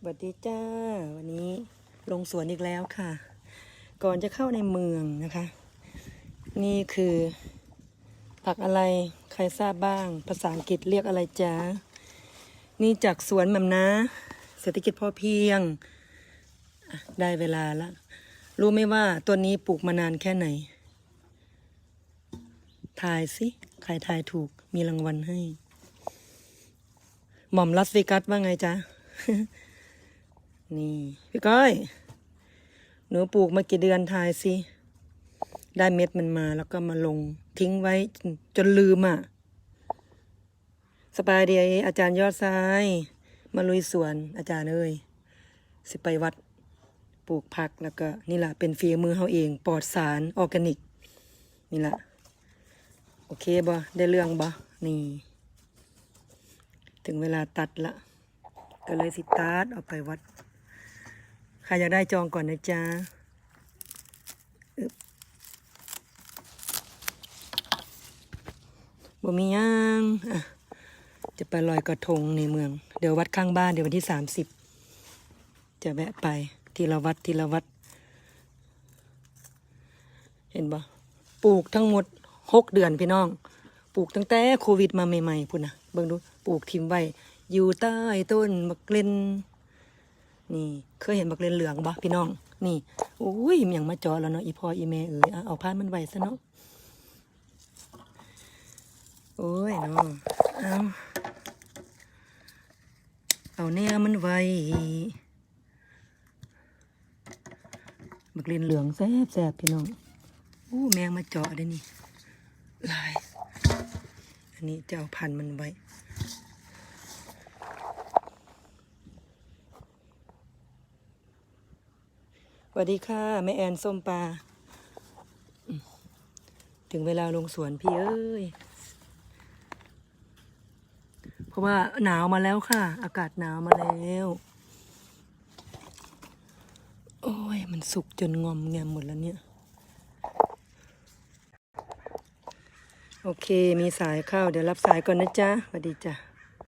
สวัสดีจ้า วันนี้ลงสวนอีกแล้วค่ะ ก่อนจะเข้าในเมืองนะคะ นี่คือ ผักอะไรใครทราบบ้าง ภาษาอังกฤษเรียกอะไรจ้านี่จากสวนแมมนะ เศรษฐกิจพอเพียง ได้เวลาละ รู้ไหมว่าตัวนี้ปลูกมานานแค่ไหน ทายสิ ใครทายถูกมีรางวัลให้ หม่อมลัสเวกัสว่าไงจ๊ะ นี่ พี่ก้อย หนูปลูกมากี่เดือนทายสิ ได้เม็ดมันมาแล้วก็มาลง ทิ้งไว้จนลืมอะ สบายดีอาจารย์ยอดทราย มาลุยสวนอาจารย์เอ้ย สิไปวัดปลูกผักแล้วก็ นี่แหละเป็นฝีมือเฮาเองปลอดสารออร์แกนิก นี่แหละโอเคบ่ได้เรื่องบ่นี่ ถึงเวลาตัดละ ก็เลยสิตาร์ทเอาไปวัด ใครอยากได้จองก่อนนะจ๊ะบ่มียังจะไปลอยกระทงในเมือง เดี๋ยววัดข้างบ้านเดี๋ยววันที่สามสิบจะแวะไปทีละวัดทีละวัด เห็นบ่ปลูกทั้งหมดหกเดือนพี่น้อง ปลูกตั้งแต่โควิดมาใหม่ๆพุ่นนะเบิ่งดูปลูกทิมไว้อยู่ใต้ต้นบักลน นี่เคยเห็นบักเลนเหลืองบ่พี่น้อง นี่โอ้ยมันยังมาจอแล้วเนาะอีพ่ออีแม่เอ๋ยอะเอาพานมันไว้ซะเนาะโอ้ยเนาะเอาเอาแนวมันไว้บักเลนเหลืองแซ่บแซ่บพี่น้องโอ้แมงมาเจาะได้นี่ลาย อันนี้จะเอาพันมันไว้ วัสดีค่ะ แม่แอนส้มปลาถึงเวลาลงสวนพี่เอ้ย เพราะว่าหนาวมาแล้วค่ะ อากาศหนาวมาแล้ว โอ้ย มันสุกจนงอมแงมหมดแล้วเนี่ย โอเค มีสายเข้า เดี๋ยวรับสายก่อนนะจ๊ะสวัสดีจ้ะ